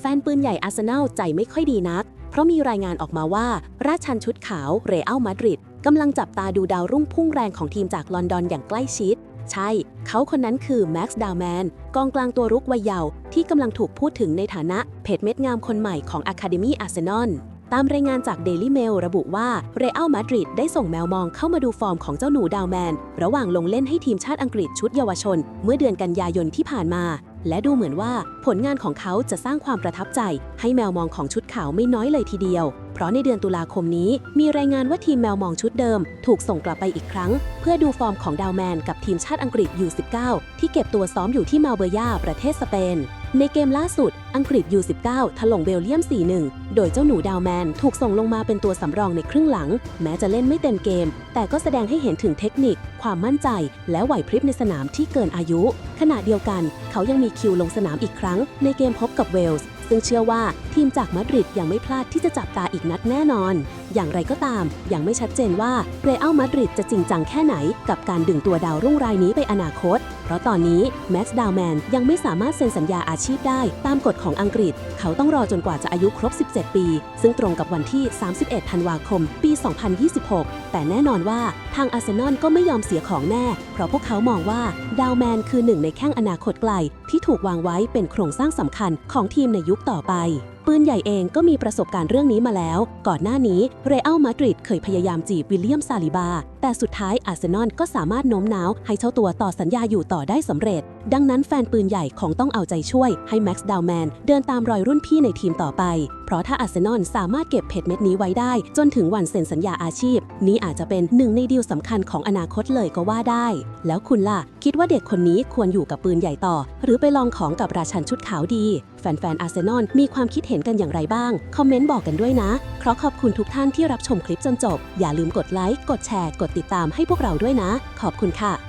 แฟนปืนใหญ่อาร์เซนอลใจไม่ค่อยดีนัก เพราะมีรายงานออกมาว่า ราชันชุดขาวเรอัลมาดริดกำลังจับตาดูดาวรุ่งพุ่งแรงของทีมจากลอนดอนอย่างใกล้ชิด ใช่ เขาคนนั้นคือแม็กซ์ดาวแมนกองกลางตัวรุกวัยเยาว์ที่กำลังถูกพูดถึงในฐานะเพจเม็ดงามคนใหม่ของ Academy Arsenal ตามรายงานจาก Daily Mail ระบุว่าเรอัลมาดริดได้ส่งแมวมองเข้ามาดูฟอร์มของเจ้าหนูดาวแมน ระหว่างลงเล่นให้ทีมชาติอังกฤษชุดเยาวชน เมื่อเดือนกันยายนที่ผ่านมา และดูเหมือนว่าผลงานของเขาจะสร้างความประทับใจให้แมวมองของชุดขาวไม่น้อยเลยทีเดียว เพราะในเดือนตุลาคมนี้มีรายงานว่าทีมแมวมองชุดเดิม ถูกส่งกลับไปอีกครั้ง เพื่อดูฟอร์มของดาวแมนกับทีมชาติอังกฤษ U19 ที่เก็บตัวซ้อมอยู่ที่มาเบยาประเทศสเปน ในเกมล่าสุด อังกฤษ U19 ถล่มเบลเยียม 4-1 โดยเจ้าหนูดาวแมนถูกส่งลงมาเป็นตัวสำรองในครึ่งหลัง แม้จะเล่นไม่เต็มเกม แต่ก็แสดงให้เห็นถึงเทคนิค ความมั่นใจ และไหวพริบในสนามที่เกินอายุ ขณะเดียวกัน เขายังมีคิวลงสนามอีกครั้ง ในเกมพบกับเวลส์ ซึ่งเชื่อว่าทีมจากมาดริดยังไม่พลาดที่จะจับตาอีกนัดแน่นอนอย่างไรก็ตาม ยังไม่ชัดเจนว่าเรอัลมาดริดจะจริงจังแค่ไหน กับการดึงตัวดาวรุ่งรายนี้ไปอนาคต เพราะตอนนี้แม็กซ์ดาวแมนยังไม่สามารถเซ็นสัญญาอาชีพได้ ตามกฎของอังกฤษ เขาต้องรอจนกว่าจะอายุครบ 17 ปี ซึ่งตรงกับวันที่ 31 ธันวาคม ปี 2026 แต่แน่นอนว่าทางอาร์เซนอลก็ไม่ยอมเสียของแน่ เพราะพวกเขามองว่าดาวแมนคือหนึ่งในแข้งอนาคตไกล ที่ถูกวางไว้เป็นโครงสร้างสำคัญของทีมในยุคต่อไป ปืนใหญ่เองก็มีประสบการณ์เรื่องนี้มาแล้ว ก่อนหน้านี้เรอัลมาดริดเคยพยายามจีบวิลเลียมซาลิบา แต่สุดท้ายอาร์เซนอลก็สามารถโน้มน้าว ให้เจ้าตัวต่อสัญญาอยู่ต่อได้สำเร็จ ดังนั้นแฟนปืนใหญ่คงต้องเอาใจช่วยให้แม็กซ์ดาวแมนเดินตามรอยรุ่นพี่ในทีมต่อไป เพราะถ้าอาร์เซนอลสามารถเก็บเพชรเม็ดนี้ไว้ได้ จนถึงวันเซ็นสัญญาอาชีพ นี้อาจจะเป็นหนึ่งในดีลสำคัญของอนาคตเลยก็ว่าได้ แล้วคุณล่ะ คิดว่าเด็กคนนี้ควรอยู่กับปืนใหญ่ต่อ หรือไปลองของกับราชันชุดขาวดี แฟนๆอาร์เซนอลมีความคิดเห็นกันอย่างไรบ้าง คอมเมนต์บอกกันด้วยนะขอขอบคุณทุกท่านที่รับชมคลิปจนจบ อย่าลืมกดไลค์กดแชร์กดติดตามให้พวกเราด้วยนะ ขอบคุณค่ะ